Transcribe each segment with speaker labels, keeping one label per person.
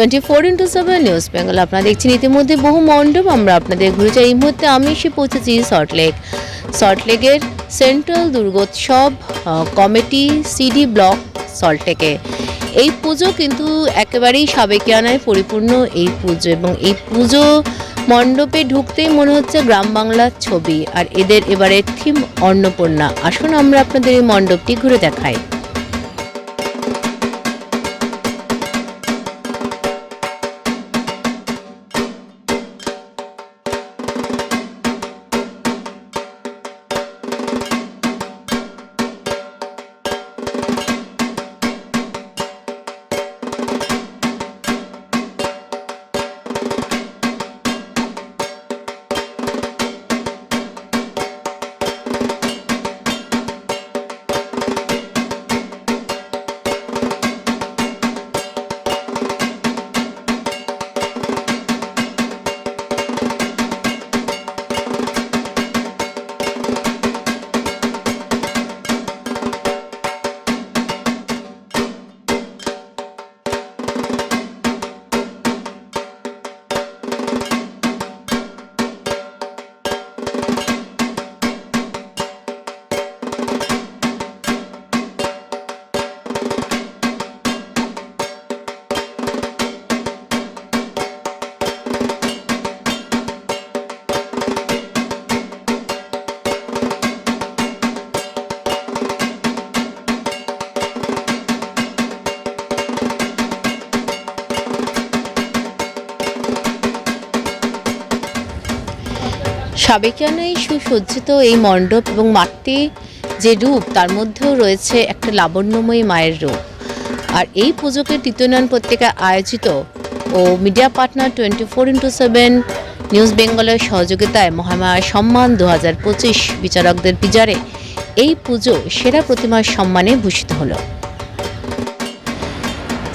Speaker 1: Twenty four into seven news Bengal আপনারা দেখছেন ইতিমধ্যে বহু মণ্ডপ আমরা আপনাদের ঘুরে যাই। এই মুহূর্তে আমি এসে পৌঁছেছি সল্টলেক সল্টলেকের central Durgotsav committee CD block সল্টলেকে এই পুজো কিন্তু একেবারেই সাবেকিয়ানায় পরিপূর্ণ এই পুজো এবং এই পুজো মণ্ডপে ঢুকতেই মনে হচ্ছে গ্রাম বাংলার ছবি। আর এদের এবারের থিম অন্নপূর্ণা। আসুন আমরা আপনাদের এই মণ্ডপটি ঘুরে দেখাই। সাবেকিয়ানায় সুসজ্জিত এই মণ্ডপ এবং মাতৃ যে রূপ, তার মধ্যেও রয়েছে একটা লাবণ্যময়ী মায়ের রূপ। আর এই পুজোকে তৃতীয়নয়ন পত্রিকা আয়োজিত ও media partner twenty four into seven news বেঙ্গলের সহযোগিতায় মহামায়া সম্মান দু হাজার পঁচিশ বিচারকদের বিচারে এই পুজো সেরা প্রতিমার সম্মানে ভূষিত হলো।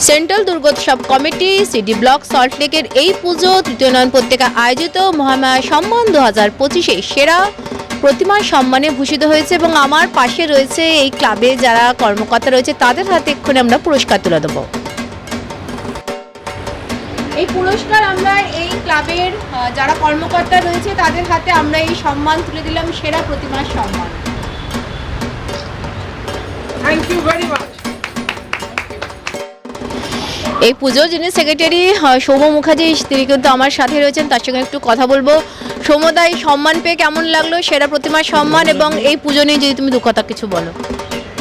Speaker 1: সেন্ট্রাল দুর্গোৎসব কমিটি, সিটি ব্লক সল্টলেকের এই পুজো, তৃতীয় নয়ন পত্রিকা আয়োজিত মহামায়া সম্মান দু হাজার পঁচিশে সেরা প্রতিমার সম্মানে ভূষিত হয়েছে এবং আমার পাশে রয়েছে এই ক্লাবে যারা কর্মকর্তা রয়েছে, তাদের হাতে এক্ষুনি আমরা পুরস্কার তুলে দেবো এই পুরস্কার আমরা এই ক্লাবের যারা কর্মকর্তা রয়েছে, তাদের হাতে আমরা এই সম্মান তুলে দিলাম, সেরা প্রতিমার সম্মান
Speaker 2: Thank you very much.
Speaker 1: এই পুজোর যিনি সেক্রেটারি সৌম মুখার্জি, তিনি কিন্তু আমার সাথে রয়েছেন, তার সঙ্গে একটু কথা বলব। সৌমদা এই সম্মান পেয়ে কেমন লাগল? সেরা প্রতিমার সম্মান এবং এই পুজো নিয়ে যদি তুমি দু কথা কিছু বলো।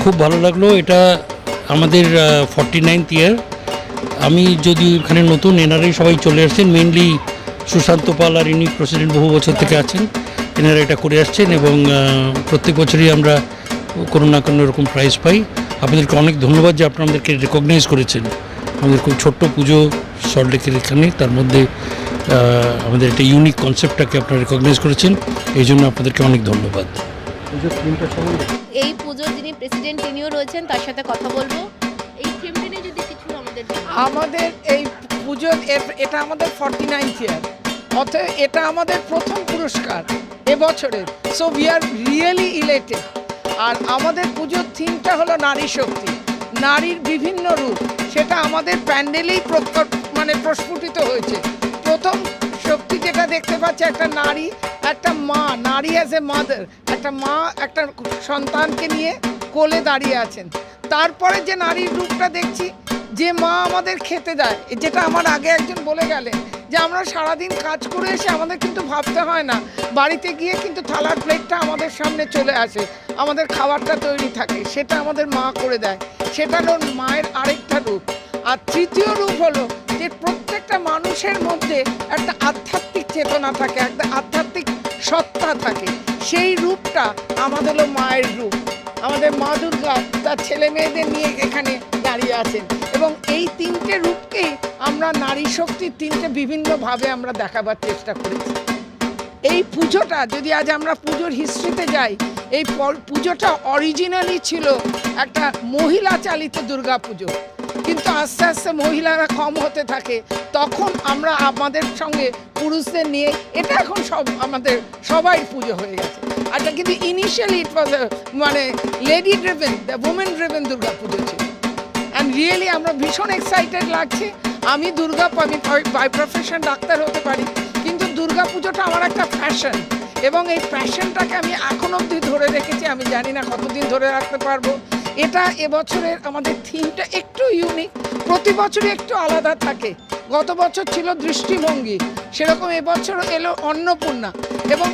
Speaker 3: খুব ভালো লাগল। এটা আমাদের ফর্টি নাইনথ ইয়ার আমি যদি এখানে নতুন এনারাই সবাই চলে আসছেন মেনলি সুশান্ত পাল আর ইনি প্রেসিডেন্ট বহু বছর থেকে আছেন। এনারা এটা করে আসছেন এবং প্রত্যেক বছরই আমরা কোনো না কোনো রকম প্রাইজ পাই। আপনাদেরকে অনেক ধন্যবাদ যে আপনারা আমাদেরকে রেকগনাইজ করেছেন। আমাদের খুব ছোট্ট পুজো সল্টলেকের এখানে। তার মধ্যে আমাদের একটা ইউনিক কনসেপ্টটাকে আপনারা রেকগনাইজ করেছেন। এই জন্য আপনাদেরকে অনেক ধন্যবাদ।
Speaker 1: এই পুজোর যিনি প্রেসিডেন্ট তিনিও রয়েছেন তার সাথে কথা বলব। এই থিমটি নিয়ে যদি কিছু আমাদের
Speaker 2: আমাদের এই পুজো এটা আমাদের ফর্টি নাইনথ ইয়ার অতএব এটা আমাদের প্রথম পুরস্কার এবছরের so we are really elated আর আমাদের পুজোর থিমটা হলো নারী শক্তি। নারীর বিভিন্ন রূপ, সেটা আমাদের প্যান্ডেলেই মানে প্রস্ফুটিত হয়েছে। প্রথম শক্তি যেটা দেখতে পাচ্ছে, একটা নারী, একটা মা, নারী অ্যাজ এ মাদার একটা মা, একটা সন্তানকে নিয়ে কোলে দাঁড়িয়ে আছেন। তারপরে যে নারীর রূপটা দেখছি, যে মা আমাদের খেতে দেয়, যেটা আমার আগে একজন বলে গেলেন যে আমরা সারাদিন কাজ করে এসে আমাদের কিন্তু ভাবতে হয় না। বাড়িতে গিয়ে কিন্তু থালার প্লেটটা আমাদের সামনে চলে আসে। আমাদের খাবারটা তৈরি থাকে, সেটা আমাদের মা করে দেয়। সেটা হলো মায়ের আরেকটা রূপ। আর তৃতীয় রূপ হলো যে প্রত্যেকটা মানুষের মধ্যে একটা আধ্যাত্মিক চেতনা থাকে, একটা আধ্যাত্মিক সত্তা থাকে। সেই রূপটা আমাদের হলো মায়ের রূপ। আমাদের মা দুর্গা তার ছেলে মেয়েদের নিয়ে এখানে দাঁড়িয়ে আছেন। এবং এই তিনটে রূপকেই আমরা নারী শক্তির তিনটে বিভিন্নভাবে আমরা দেখাবার চেষ্টা করেছি এই পুজোটা, যদি আজ আমরা পুজোর হিস্ট্রিতে যাই, এই পুজোটা অরিজিনালি ছিল একটা মহিলা চালিত দুর্গা পুজো। কিন্তু আস্তে আস্তে মহিলারা কম হতে থাকে, তখন আমরা আমাদের সঙ্গে পুরুষদের নিয়ে, এটা এখন সব আমাদের সবাই পুজো হয়ে গেছে। আচ্ছা কিন্তু ইনিশিয়ালি ইট ওয়াজ মানে lady driven the women driven Durga Puja ছিল। অ্যান্ড রিয়েলি আমরা ভীষণ এক্সাইটেড লাগছে। আমি দুর্গা আমি বাই প্রফেশন ডাক্তার হতে পারি, কিন্তু দুর্গা পুজোটা আমার একটা ফ্যাশন এবং এই প্যাশনটাকে আমি এখন অবধি ধরে রেখেছি, আমি জানি না কতদিন ধরে রাখতে পারব। এটা এবছরের আমাদের থিমটা একটু ইউনিক প্রতি বছরই একটু আলাদা থাকে। গত বছর ছিল দৃষ্টিভঙ্গি, সেরকম এবছর এলো অন্নপূর্ণা এবং